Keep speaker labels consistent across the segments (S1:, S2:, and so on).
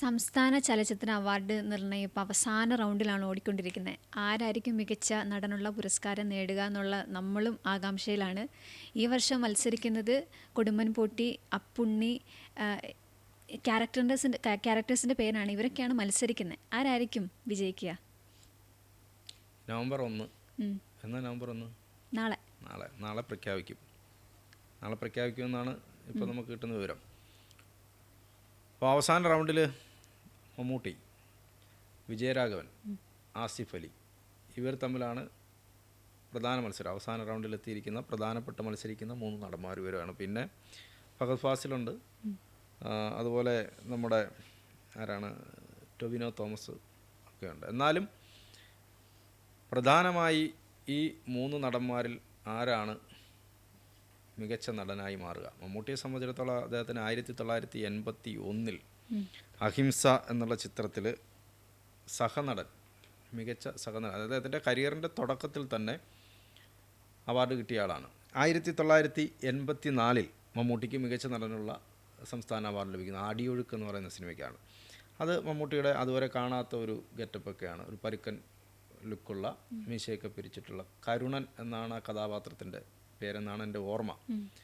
S1: സംസ്ഥാന ചലച്ചിത്ര അവാർഡ് നിർണയം ഇപ്പോൾ അവസാന റൗണ്ടിലാണ് ഓടിക്കൊണ്ടിരിക്കുന്നത്. ആരായിരിക്കും മികച്ച നടനുള്ള പുരസ്കാരം നേടുക എന്നുള്ള നമ്മളും ആകാംക്ഷയിലാണ്. ഈ വർഷം മത്സരിക്കുന്നത് കൊടുമ്പൻപോട്ടി അപ്പുണ്ണി ക്യാരക്ടേഴ്സിന്റെ ക്യാരക്ടേഴ്സിന്റെ പേരാണ്. ഇവരൊക്കെയാണ് മത്സരിക്കുന്നത്. ആരായിരിക്കും വിജയിക്കുക?
S2: നവംബർ ഒന്ന്. എന്നാ നവംബർ ഒന്ന്?
S1: നാളെ.
S2: നാളെ. നാളെ പ്രഖ്യാപിക്കും. നാളെ പ്രഖ്യാപിക്കുമെന്നാണ് ഇപ്പോൾ നമുക്ക് കിട്ടുന്ന വിവരം. അപ്പോൾ അവസാന റൗണ്ടിൽ മമ്മൂട്ടി വിജയരാഘവൻ ആസിഫ് അലി ഇവർ തമ്മിലാണ് പ്രധാന മത്സരം. അവസാന റൗണ്ടിൽ എത്തിയിരിക്കുന്ന പ്രധാനപ്പെട്ട മത്സരിക്കുന്ന മൂന്ന് നടന്മാർ ഇവരാണ്. പിന്നെ ഫഹദ് ഫാസിലുണ്ട്. അതുപോലെ നമ്മുടെ ആരാണ്? ടൊവിനോ തോമസ് ഒക്കെ ഉണ്ട് എന്നാലും പ്രധാനമായി ഈ മൂന്ന് നടന്മാരിൽ ആരാണ് മികച്ച നടനായി മാറുക? മമ്മൂട്ടിയെ സംബന്ധിച്ചിടത്തോളം അദ്ദേഹത്തിന് ആയിരത്തി തൊള്ളായിരത്തി എൺപത്തി ഒന്നിൽ അഹിംസ എന്നുള്ള ചിത്രത്തിൽ സഹനടൻ മികച്ച സഹനടൻ അതായത് അദ്ദേഹത്തിന്റെ കരിയറിന്റെ തുടക്കത്തിൽ തന്നെ അവാർഡ് കിട്ടിയ ആളാണ്. ആയിരത്തി തൊള്ളായിരത്തി എൺപത്തി നാലിൽ മമ്മൂട്ടിക്ക് മികച്ച നടനുള്ള സംസ്ഥാന അവാർഡ് ലഭിക്കുന്നത് ആടിയൊഴുക്ക് എന്ന് പറയുന്ന സിനിമയ്ക്കാണ്. അത് മമ്മൂട്ടിയുടെ അതുവരെ കാണാത്ത ഒരു ഗെറ്റപ്പൊക്കെയാണ്. ഒരു പരുക്കൻ ലുക്കുള്ള മീശയൊക്കെ പിരിച്ചിട്ടുള്ള കരുണൻ എന്നാണ് ആ കഥാപാത്രത്തിന്റെ പേരെന്നാണ് എന്റെ ഓർമ്മ.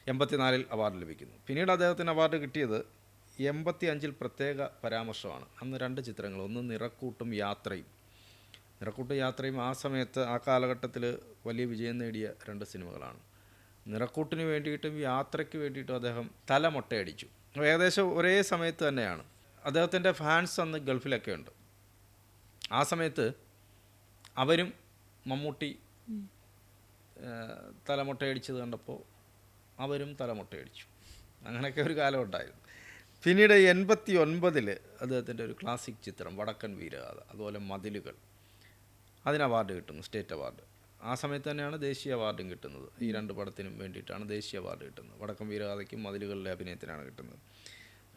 S2: എൺപത്തിനാലിൽ അവാർഡ് ലഭിക്കുന്നു. പിന്നീട് അദ്ദേഹത്തിന് അവാർഡ് കിട്ടിയത് എൺപത്തി അഞ്ചിൽ പ്രത്യേക പരാമർശമാണ്. അന്ന് രണ്ട് ചിത്രങ്ങൾ. ഒന്ന് നിറക്കൂട്ടും യാത്രയും. നിറക്കൂട്ടും യാത്രയും ആ സമയത്ത് ആ കാലഘട്ടത്തിൽ വലിയ വിജയം നേടിയ രണ്ട് സിനിമകളാണ്. നിറക്കൂട്ടിന് വേണ്ടിയിട്ടും യാത്രയ്ക്ക് വേണ്ടിയിട്ടും അദ്ദേഹം തല മൊട്ടയടിച്ചു ഏകദേശം ഒരേ സമയത്ത് തന്നെയാണ്. അദ്ദേഹത്തിന്റെ ഫാൻസ് അന്ന് ഗൾഫിലൊക്കെ ഉണ്ട്. ആ സമയത്ത് അവരും മമ്മൂട്ടി തലമുട്ടയടിച്ചത് കണ്ടപ്പോൾ അവരും തലമുട്ടയടിച്ചു. അങ്ങനെയൊക്കെ ഒരു കാലം ഉണ്ടായിരുന്നു. പിന്നീട് എൺപത്തി ഒൻപതിൽ അദ്ദേഹത്തിന്റെ ഒരു ക്ലാസിക് ചിത്രം വടക്കൻ വീരഗാഥ അതുപോലെ മതിലുകൾ. അതിന് അവാർഡ് കിട്ടുന്നു സ്റ്റേറ്റ് അവാർഡ് ആ സമയത്ത് തന്നെയാണ് ദേശീയ അവാർഡും കിട്ടുന്നത്. ഈ രണ്ട് പടത്തിനും വേണ്ടിയിട്ടാണ് ദേശീയ അവാർഡ് കിട്ടുന്നത്. വടക്കൻ വീരഗാഥയ്ക്കും മതിലുകളിലെ അഭിനയത്തിനാണ് കിട്ടുന്നത്.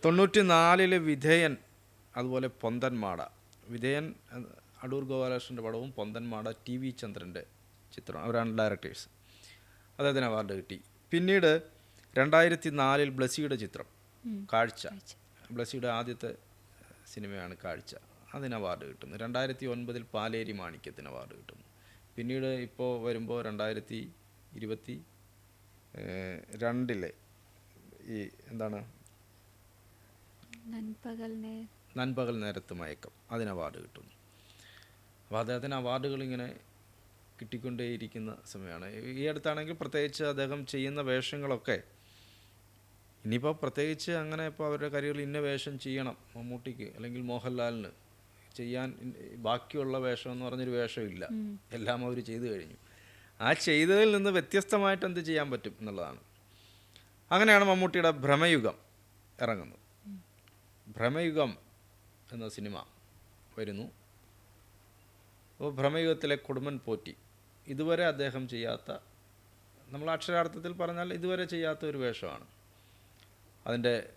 S2: തൊണ്ണൂറ്റി നാലിൽ വിധേയൻ അതുപോലെ പൊന്തൻമാട. വിധേയൻ അടൂർ ഗോപാലകൃഷ്ണന്റെ പടവും പൊന്തൻമാട ടി വി ചന്ദ്രന്റെ ചിത്രം അവരാണ് ഡയറക്ടേഴ്സ് അദ്ദേഹത്തിന് അവാർഡ് കിട്ടി. പിന്നീട് രണ്ടായിരത്തി നാലിൽ ബ്ലസ്സിയുടെ ചിത്രം. കാഴ്ച. ബ്ലസ്സിയുടെ ആദ്യത്തെ സിനിമയാണ് കാഴ്ച. അതിന് അവാർഡ് കിട്ടുന്നു. രണ്ടായിരത്തി ഒൻപതിൽ പാലേരി മാണിക്യത്തിന് അവാർഡ് കിട്ടുന്നു. പിന്നീട് ഇപ്പോൾ വരുമ്പോൾ രണ്ടായിരത്തി ഇരുപത്തി രണ്ടിലെ ഈ എന്താണ്?
S1: നൻപകൽ
S2: നേരത്ത് മയക്കം. അതിന് അവാർഡ് കിട്ടുന്നു. അപ്പോൾ അദ്ദേഹത്തിന് അവാർഡുകൾ ഇങ്ങനെ കിട്ടിക്കൊണ്ടേയിരിക്കുന്ന സമയമാണ്. ഈ അടുത്താണെങ്കിൽ പ്രത്യേകിച്ച് അദ്ദേഹം ചെയ്യുന്ന വേഷങ്ങളൊക്കെ ഇനിയിപ്പോൾ പ്രത്യേകിച്ച് അങ്ങനെ ഇപ്പോൾ അവരുടെ കരിയറിൽ ഇന്നവേഷൻ ചെയ്യണം മമ്മൂട്ടിക്ക് അല്ലെങ്കിൽ മോഹൻലാലിന് ചെയ്യാൻ ബാക്കിയുള്ള വേഷം എന്ന് പറഞ്ഞൊരു വേഷമില്ല എല്ലാം അവർ ചെയ്തു കഴിഞ്ഞു. ആ ചെയ്തതിൽ നിന്ന് വ്യത്യസ്തമായിട്ട് എന്ത് ചെയ്യാൻ പറ്റും എന്നുള്ളതാണ്. അങ്ങനെയാണ് മമ്മൂട്ടിയുടെ ഭ്രമയുഗം ഇറങ്ങുന്നത്. ഭ്രമയുഗം എന്ന സിനിമ വരുന്നു. അപ്പോൾ ഭ്രമയുഗത്തിലെ കുടുംബൻ പോറ്റി ഇതുവരെ അദ്ദേഹം ചെയ്യാത്ത നമ്മൾ അക്ഷരാർത്ഥത്തിൽ പറഞ്ഞാൽ ഇതുവരെ ചെയ്യാത്ത ഒരു വേഷമാണ്. അതിന്റെ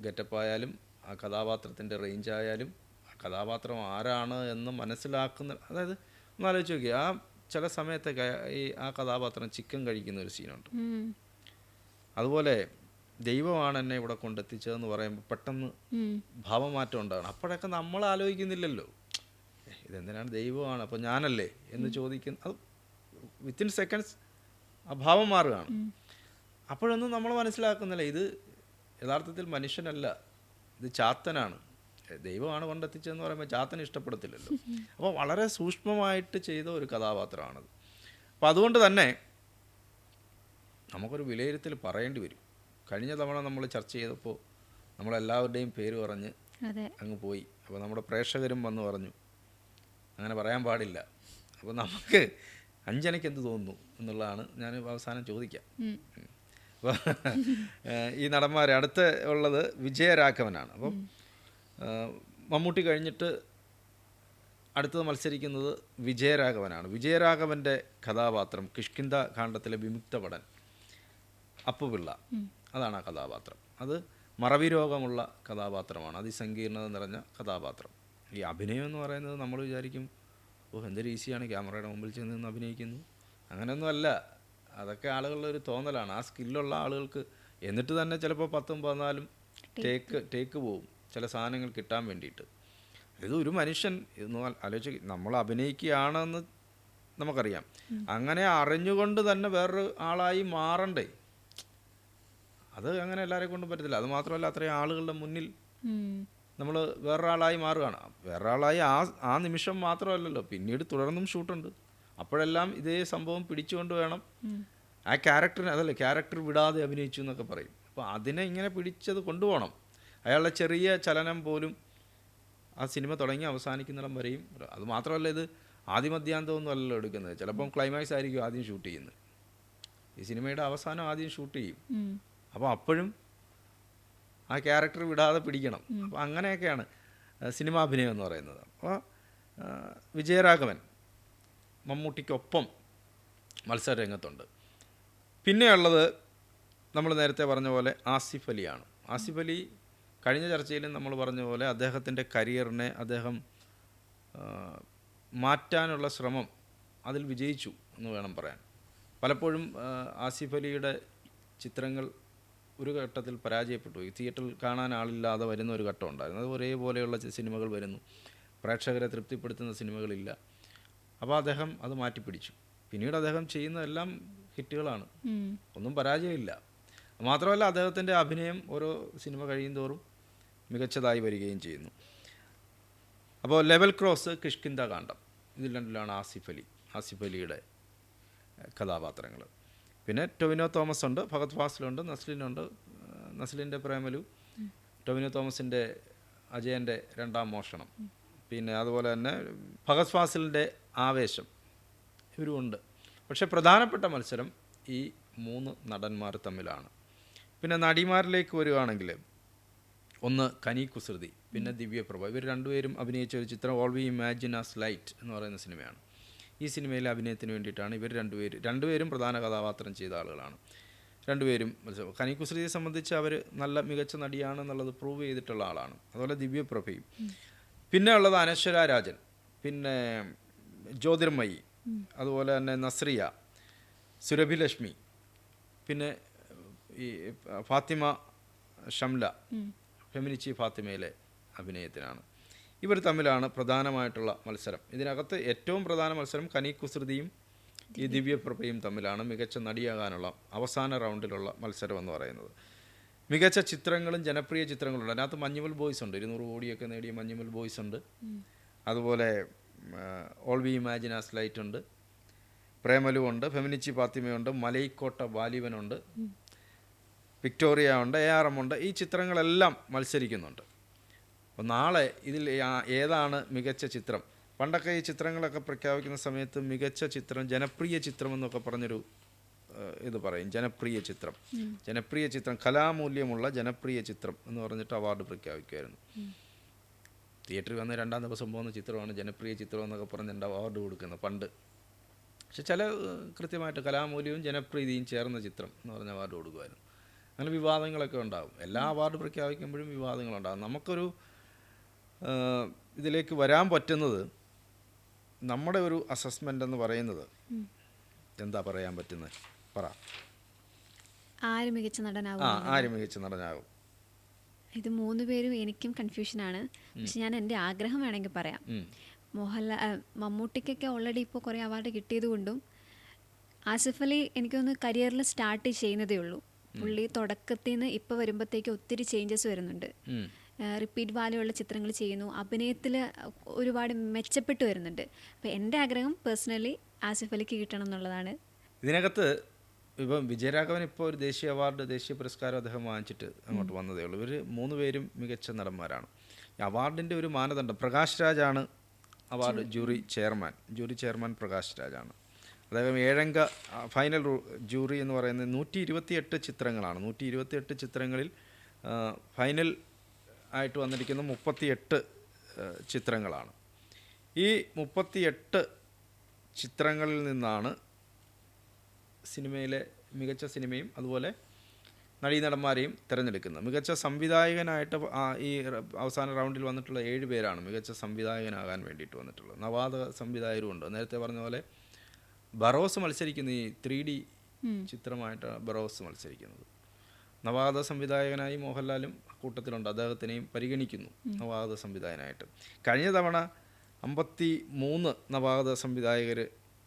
S2: ഗെറ്റപ്പായാലും ആ കഥാപാത്രത്തിന്റെ റേഞ്ച് ആയാലും ആ കഥാപാത്രം ആരാണ് എന്ന് മനസ്സിലാക്കുന്ന അതായത് ഒന്ന് ആലോചിച്ച് നോക്കി ആ ചില സമയത്തൊക്കെ ഈ ആ കഥാപാത്രം ചിക്കൻ കഴിക്കുന്ന ഒരു സീനുണ്ട്. അതുപോലെ ദൈവമാണ് എന്നെ ഇവിടെ കൊണ്ടെത്തിച്ചതെന്ന് പറയുമ്പോൾ പെട്ടെന്ന് ഭാവമാറ്റം ഉണ്ടാകണം. അപ്പോഴൊക്കെ നമ്മൾ ആലോചിക്കുന്നില്ലല്ലോ. "ഏ, ഇതെന്തിനാണ് ദൈവമാണ്? അപ്പോൾ ഞാനല്ലേ എന്ന് ചോദിക്കുന്ന അത് വിത്തിൻ സെക്കൻഡ്സ് ആ ഭാവം മാറുകയാണ്. അപ്പോഴൊന്നും നമ്മൾ മനസ്സിലാക്കുന്നില്ല ഇത് യഥാർത്ഥത്തിൽ മനുഷ്യനല്ല ഇത് ചാത്തനാണ്. ദൈവമാണ് കൊണ്ടെത്തിച്ചതെന്ന് പറയുമ്പോൾ ചാത്തൻ ഇഷ്ടപ്പെടത്തില്ലല്ലോ. അപ്പോൾ വളരെ സൂക്ഷ്മമായിട്ട് ചെയ്ത ഒരു കഥാപാത്രമാണത്. അപ്പോൾ അതുകൊണ്ട് തന്നെ നമുക്കൊരു വിലയിരുത്തൽ പറയേണ്ടി വരും. കഴിഞ്ഞ തവണ നമ്മൾ ചർച്ച ചെയ്തപ്പോൾ നമ്മളെല്ലാവരുടെയും പേര് പറഞ്ഞ് അങ്ങ് പോയി. അപ്പോൾ നമ്മുടെ പ്രേക്ഷകരും വന്ന് പറഞ്ഞു അങ്ങനെ പറയാൻ പാടില്ല. അപ്പോൾ നമുക്ക് അഞ്ചനയ്ക്ക് എന്ത് തോന്നുന്നു? എന്നുള്ളതാണ് ഞാൻ അവസാനം ചോദിക്കാം. ഈ നടന്മാർ അടുത്ത ഉള്ളത് വിജയരാഘവനാണ്. അപ്പം മമ്മൂട്ടി കഴിഞ്ഞിട്ട് അടുത്തത് മത്സരിക്കുന്നത് വിജയരാഘവനാണ്. വിജയരാഘവന്റെ കഥാപാത്രം കിഷ്കിന്ത കാണ്ഡത്തിലെ വിമുക്തപടൻ അപ്പുപിള്ള. അതാണ് ആ കഥാപാത്രം. അത് മറവി രോഗമുള്ള കഥാപാത്രമാണ്. അതിസങ്കീർണത നിറഞ്ഞ കഥാപാത്രം. ഈ അഭിനയം എന്ന് പറയുന്നത് നമ്മൾ വിചാരിക്കും ഓ എന്തൊരു ഈസിയാണ് ക്യാമറയുടെ മുമ്പിൽ ചെന്ന് നിന്ന് അഭിനയിക്കുന്നു. അങ്ങനെയൊന്നും അല്ല. അതൊക്കെ ആളുകളുടെ ഒരു തോന്നലാണ്. ആ സ്കില്ലുള്ള ആളുകൾക്ക് എന്നിട്ട് തന്നെ ചിലപ്പോൾ പത്തും പതിനാലും ടേക്ക് ടേക്ക് പോവും. ചില സാധനങ്ങൾ കിട്ടാൻ വേണ്ടിയിട്ട്. ഇത് ഒരു മനുഷ്യൻ എന്ന് ആലോചിച്ച് നമ്മൾ അഭിനയിക്കുകയാണെന്ന് നമുക്കറിയാം. അങ്ങനെ അറിഞ്ഞുകൊണ്ട് തന്നെ വേറൊരു ആളായി മാറണ്ടേ? അത് അങ്ങനെ എല്ലാവരെ കൊണ്ടും പറ്റത്തില്ല. അത് മാത്രമല്ല അത്രയും ആളുകളുടെ മുന്നിൽ. നമ്മൾ വേറൊരാളായി മാറുകയാണ്. വേറൊരാളായി ആ ആ നിമിഷം മാത്രമല്ലല്ലോ. പിന്നീട് തുടർന്നും ഷൂട്ടുണ്ട്. അപ്പോഴെല്ലാം ഇതേ സംഭവം പിടിച്ചുകൊണ്ട് വേണം ആ ക്യാരക്ടറിന് അതല്ല ക്യാരക്ടർ വിടാതെ അഭിനയിച്ചു എന്നൊക്കെ പറയും. അപ്പോൾ അതിനെ ഇങ്ങനെ പിടിച്ചത് കൊണ്ടുപോകണം. അയാളുടെ ചെറിയ ചലനം പോലും ആ സിനിമ തുടങ്ങി അവസാനിക്കുന്നിടം വരെയും അത് മാത്രമല്ല ഇത് ആദ്യമധ്യാന്തമൊന്നും അല്ലല്ലോ എടുക്കുന്നത്. ചിലപ്പം ക്ലൈമാക്സ് ആയിരിക്കും ആദ്യം ഷൂട്ട് ചെയ്യുന്നത്. ഈ സിനിമയുടെ അവസാനം ആദ്യം ഷൂട്ട് ചെയ്യും. അപ്പോൾ അപ്പോഴും ആ ക്യാരക്ടർ വിടാതെ പിടിക്കണം. അപ്പോൾ അങ്ങനെയൊക്കെയാണ് സിനിമാഭിനയം എന്ന് പറയുന്നത്. അപ്പോൾ വിജയരാഘവൻ മമ്മൂട്ടിക്കൊപ്പം മത്സര രംഗത്തുണ്ട് പിന്നെയുള്ളത് നമ്മൾ നേരത്തെ പറഞ്ഞ പോലെ ആസിഫ് അലിയാണ്. ആസിഫ് അലി കഴിഞ്ഞ ചർച്ചയിലും നമ്മൾ പറഞ്ഞ പോലെ അദ്ദേഹത്തിന്റെ കരിയറിനെ അദ്ദേഹം മാറ്റാനുള്ള ശ്രമം അതിൽ വിജയിച്ചു എന്ന് വേണം പറയാൻ. പലപ്പോഴും ആസിഫ് അലിയുടെ ചിത്രങ്ങൾ ഒരു ഘട്ടത്തിൽ പരാജയപ്പെട്ടു. ഈ തിയേറ്ററിൽ കാണാൻ ആളില്ലാതെ വരുന്ന ഒരു ഘട്ടം ഉണ്ടായിരുന്നു. അത് ഒരേപോലെയുള്ള സിനിമകൾ വരുന്നു. പ്രേക്ഷകരെ തൃപ്തിപ്പെടുത്തുന്ന സിനിമകളില്ല. അപ്പോൾ അദ്ദേഹം അത് മാറ്റിപ്പിടിച്ചു. പിന്നീട് അദ്ദേഹം ചെയ്യുന്നതെല്ലാം ഹിറ്റുകളാണ്. ഒന്നും പരാജയമില്ല. മാത്രമല്ല അദ്ദേഹത്തിന്റെ അഭിനയം ഓരോ സിനിമ കഴിയും തോറും മികച്ചതായി വരികയും ചെയ്യുന്നു. അപ്പോൾ ലെവൽ ക്രോസ് കിഷ്കിന്ത കാണ്ഡം. ഇതിൽ രണ്ടിലാണ് ആസിഫ് അലി. ആസിഫ് അലിയുടെ കഥാപാത്രങ്ങൾ പിന്നെ ടൊവിനോ തോമസ് ഉണ്ട് ഭഗത് ഫാസിലുണ്ട് നസ്ലിനുണ്ട് നസ്ലിന്റെ പ്രേമലു. ടൊവിനോ തോമസിന്റെ അജയന്റെ രണ്ടാം മോഷണം. പിന്നെ അതുപോലെ തന്നെ ഭഗത് ഫാസിലിന്റെ ആവേശം ഇവരുമുണ്ട് പക്ഷേ പ്രധാനപ്പെട്ട മത്സരം ഈ മൂന്ന് നടന്മാർ തമ്മിലാണ്. പിന്നെ നടിമാരിലേക്ക് വരികയാണെങ്കിൽ ഒന്ന് കനി കുസൃതി പിന്നെ ദിവ്യപ്രഭ. ഇവർ രണ്ടുപേരും അഭിനയിച്ച ഒരു ചിത്രം all we imagine as light എന്ന് പറയുന്ന സിനിമയാണ്. ഈ സിനിമയിലെ അഭിനയത്തിന് വേണ്ടിയിട്ടാണ് ഇവർ രണ്ടുപേരും രണ്ടുപേരും പ്രധാന കഥാപാത്രം ചെയ്ത ആളുകളാണ്. രണ്ടുപേരും കനി കുസൃതിയെ സംബന്ധിച്ച് അവർ നല്ല മികച്ച നടിയാണെന്നുള്ളത് പ്രൂവ് ചെയ്തിട്ടുള്ള ആളാണ്. അതുപോലെ ദിവ്യപ്രഭയും. പിന്നെ ഉള്ളത് അനശ്വര രാജൻ. പിന്നെ ജ്യോതിർമയി. അതുപോലെ തന്നെ നസ്രിയ സുരഭിലക്ഷ്മി പിന്നെ ഈ ഫാത്തിമ ഷംല ഫെമിനിച്ചി ഫാത്തിമയിലെ അഭിനയത്തിനാണ്. ഇവർ തമ്മിലാണ് പ്രധാനമായിട്ടുള്ള മത്സരം. ഇതിനകത്ത് ഏറ്റവും പ്രധാന മത്സരം കനി കുസൃതിയും ഈ ദിവ്യപ്രഭയും തമ്മിലാണ് മികച്ച നടിയാകാനുള്ള അവസാന റൗണ്ടിലുള്ള മത്സരം എന്ന് പറയുന്നത്. മികച്ച ചിത്രങ്ങളും ജനപ്രിയ ചിത്രങ്ങളുണ്ട്. അതിനകത്ത് മഞ്ഞുമൽ ബോയ്സ് ഉണ്ട്. ഇരുന്നൂറ് കോടിയൊക്കെ നേടിയ മഞ്ഞുമൽ ബോയ്സ് ഉണ്ട്. അതുപോലെ ഓൾ വി ഇമാജിനാസ് ലൈറ്റ് ഉണ്ട്. പ്രേമലു ഉണ്ട്. ഫെമിനിച്ചി പാത്തിമയുണ്ട് മലൈക്കോട്ട ബാലിവനുണ്ട് വിക്ടോറിയ ഉണ്ട്. എ ആർ എം ഉണ്ട്. ഈ ചിത്രങ്ങളെല്ലാം മത്സരിക്കുന്നുണ്ട്. അപ്പോൾ നാളെ ഇതിൽ ഏതാണ് മികച്ച ചിത്രം? പണ്ടൊക്കെ ഈ ചിത്രങ്ങളൊക്കെ പ്രഖ്യാപിക്കുന്ന സമയത്ത് മികച്ച ചിത്രം ജനപ്രിയ ചിത്രം എന്നൊക്കെ പറഞ്ഞൊരു ഇത് പറയും. ജനപ്രിയ ചിത്രം. ജനപ്രിയ ചിത്രം കലാമൂല്യമുള്ള ജനപ്രിയ ചിത്രം എന്ന് പറഞ്ഞിട്ട് അവാർഡ് പ്രഖ്യാപിക്കുമായിരുന്നു തിയേറ്ററിൽ വന്ന് രണ്ടാം ദിവസം പോകുന്ന ചിത്രമാണ് ജനപ്രിയ ചിത്രം എന്നൊക്കെ പറഞ്ഞിട്ട് അവാർഡ് കൊടുക്കുന്നത് പണ്ട്. പക്ഷെ ചില കൃത്യമായിട്ട് കലാമൂല്യവും ജനപ്രീതിയും ചേർന്ന ചിത്രം എന്ന് പറഞ്ഞ അവാർഡ് കൊടുക്കുമായിരുന്നു അങ്ങനെ വിവാദങ്ങളൊക്കെ ഉണ്ടാകും. എല്ലാ അവാർഡ് പ്രഖ്യാപിക്കുമ്പോഴും വിവാദങ്ങളുണ്ടാകും. നമുക്കൊരു ഇതിലേക്ക് വരാൻ പറ്റുന്നത് നമ്മുടെ ഒരു അസസ്മെന്റ് എന്ന് പറയുന്നത് എന്താ പറയാൻ പറ്റുന്നത്? പറ.
S1: ആര് മികച്ച നടനാവും
S2: ആ ആര് മികച്ച നടനാകും?
S1: ഇത് മൂന്ന് പേരും എനിക്കും കൺഫ്യൂഷനാണ്. പക്ഷെ ഞാൻ എന്റെ ആഗ്രഹം വേണമെങ്കിൽ പറയാം. മോഹൻലാൽ മമ്മൂട്ടിക്കൊക്കെ ഓൾറെഡി ഇപ്പോൾ കുറേ അവാർഡ് കിട്ടിയത് കൊണ്ടും ആസിഫ് അലി എനിക്കൊന്ന് കരിയറിൽ സ്റ്റാർട്ട് ചെയ്യുന്നതേ ഉള്ളൂ. പുള്ളി തുടക്കത്തിൽ നിന്ന് ഇപ്പോൾ വരുമ്പോഴത്തേക്ക് ഒത്തിരി ചേഞ്ചസ് വരുന്നുണ്ട്. റിപ്പീറ്റ് വാലയുള്ള ചിത്രങ്ങൾ ചെയ്യുന്നു. അഭിനയത്തിൽ ഒരുപാട് മെച്ചപ്പെട്ട് വരുന്നുണ്ട്. അപ്പോൾ എന്റെ ആഗ്രഹം പേഴ്സണലി ആസിഫ് അലിക്ക് കിട്ടണം എന്നുള്ളതാണ്.
S2: ഇതിനകത്ത് ഇപ്പം വിജയരാഘവൻ ഇപ്പോൾ ഒരു ദേശീയ അവാർഡ് ദേശീയ പുരസ്കാരം അദ്ദേഹം വാങ്ങിച്ചിട്ട് അങ്ങോട്ട് വന്നതേ ഉള്ളൂ. ഇവർ മൂന്ന് പേരും മികച്ച നടന്മാരാണ്. അവാർഡിന്റെ ഒരു മാനദണ്ഡം Prakash രാജാണ് award jury. Chairman. Jury chairman Prakash രാജാണ് അദ്ദേഹം ഏഴംഗ ഫൈനൽ ജൂറി എന്ന് പറയുന്നത് നൂറ്റി ഇരുപത്തിയെട്ട് ചിത്രങ്ങളാണ്. നൂറ്റി ഇരുപത്തിയെട്ട് ചിത്രങ്ങളിൽ ഫൈനൽ ആയിട്ട് വന്നിരിക്കുന്ന മുപ്പത്തിയെട്ട് ചിത്രങ്ങളാണ്. ഈ മുപ്പത്തിയെട്ട് ചിത്രങ്ങളിൽ നിന്നാണ് സിനിമയിലെ മികച്ച സിനിമയും അതുപോലെ നടീനടന്മാരെയും തിരഞ്ഞെടുക്കുന്നത് മികച്ച സംവിധായകനായിട്ട് ഈ അവസാന റൗണ്ടിൽ വന്നിട്ടുള്ള ഏഴ് പേരാണ് മികച്ച സംവിധായകനാകാൻ വേണ്ടിയിട്ട് വന്നിട്ടുള്ളത്. നവാദ സംവിധായകരും ഉണ്ട് നേരത്തെ പറഞ്ഞ പോലെ ബറോസ് മത്സരിക്കുന്ന. ഈ ത്രീ ഡി ചിത്രമായിട്ടാണ് ബറോസ് മത്സരിക്കുന്നത്. നവാഗത സംവിധായകനായി മോഹൻലാലും കൂട്ടത്തിലുണ്ട്. അദ്ദേഹത്തിനെയും പരിഗണിക്കുന്നു നവാഗത സംവിധായകനായിട്ട്. കഴിഞ്ഞ തവണ അമ്പത്തി മൂന്ന് നവാഗത സംവിധായകർ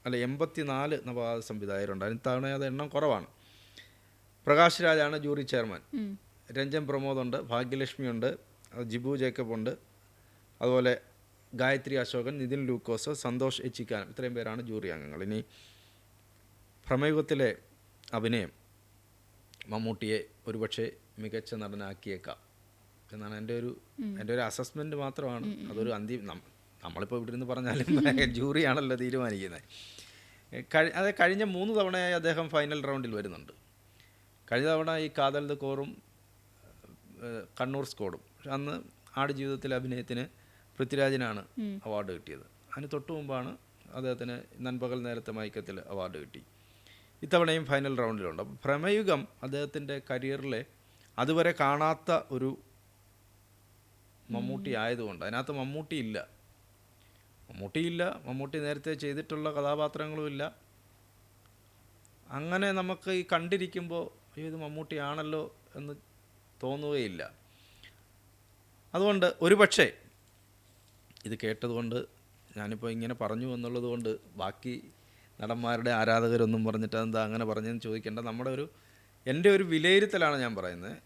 S2: അല്ല എൺപത്തി നാല് നവാഗത സംവിധായകരുണ്ടായിരുന്നു ഇത്തവണ അത് എണ്ണം കുറവാണ്. പ്രകാശ് രാജാണ് ജൂറി ചെയർമാൻ. രഞ്ജൻ പ്രമോദുണ്ട് ഭാഗ്യലക്ഷ്മിയുണ്ട് ജിബു ജേക്കബ് ഉണ്ട്. അതുപോലെ ഗായത്രി അശോകൻ നിതിൻ ലൂക്കോസ് സന്തോഷ് എച്ചിക്കാനം. ഇത്രയും പേരാണ് ജൂറി അംഗങ്ങൾ. ഇനി പ്രമേഹത്തിലെ അഭിനയം മമ്മൂട്ടിയെ ഒരുപക്ഷെ മികച്ച നടനാക്കിയേക്കാം. എന്നാണ് എന്റെ ഒരു എന്റെ ഒരു അസസ്മെന്റ് മാത്രമാണ്. അതൊരു അന്തിമ നമ്മളിപ്പോൾ ഇവിടെ നിന്ന് പറഞ്ഞാലും ജൂറിയാണല്ലോ തീരുമാനിക്കുന്നത് കഴി അത് കഴിഞ്ഞ മൂന്ന് തവണയായി അദ്ദേഹം ഫൈനൽ റൗണ്ടിൽ വരുന്നുണ്ട്. കഴിഞ്ഞ തവണ ഈ കാതൽ ദ കോറും കണ്ണൂർ സ്കോഡും. അന്ന് ആട് ജീവിതത്തിലെ അഭിനയത്തിന് പൃഥ്വിരാജിനാണ് അവാർഡ് കിട്ടിയത്. അതിന് തൊട്ടു മുമ്പാണ് അദ്ദേഹത്തിന് നൻപകൽ നേരത്തെ മയക്കത്തിൽ അവാർഡ് കിട്ടി. ഇത്തവണയും ഫൈനൽ റൗണ്ടിലുണ്ട് അപ്പോൾ പ്രമയുഗം അദ്ദേഹത്തിന്റെ കരിയറിലെ അതുവരെ കാണാത്ത ഒരു മമ്മൂട്ടി ആയതുകൊണ്ട് അതിനകത്ത് മമ്മൂട്ടി ഇല്ല. മമ്മൂട്ടിയില്ല. മമ്മൂട്ടി നേരത്തെ ചെയ്തിട്ടുള്ള കഥാപാത്രങ്ങളുമില്ല. അങ്ങനെ നമുക്ക് ഈ കണ്ടിരിക്കുമ്പോൾ അയ്യോ ഇത് മമ്മൂട്ടിയാണല്ലോ എന്ന് തോന്നുകയില്ല. അതുകൊണ്ട് ഒരുപക്ഷെ ഇത് കേട്ടതുകൊണ്ട് ഞാനിപ്പോൾ ഇങ്ങനെ പറഞ്ഞു എന്നുള്ളത് കൊണ്ട് ബാക്കി നടന്മാരുടെ ആരാധകരൊന്നും പറഞ്ഞിട്ട് എന്താ അങ്ങനെ പറഞ്ഞെന്ന് ചോദിക്കേണ്ട. നമ്മുടെ ഒരു എന്റെ ഒരു വിലയിരുത്തലാണ് ഞാൻ പറയുന്നത്.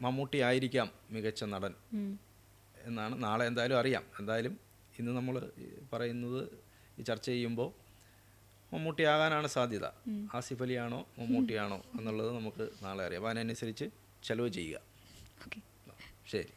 S2: മമ്മൂട്ടി ആയിരിക്കാം മികച്ച നടൻ എന്നാണ് നാളെ എന്തായാലും അറിയാം. എന്തായാലും ഇന്ന് നമ്മൾ പറയുന്നത് ഈ ചർച്ച ചെയ്യുമ്പോൾ മമ്മൂട്ടിയാകാനാണ് സാധ്യത. ആസിഫ് അലിയാണോ മമ്മൂട്ടിയാണോ എന്നുള്ളത് നമുക്ക് നാളെ അറിയാം. അപ്പോൾ അതിനനുസരിച്ച് ചെലവ് ചെയ്യുക. ശരി.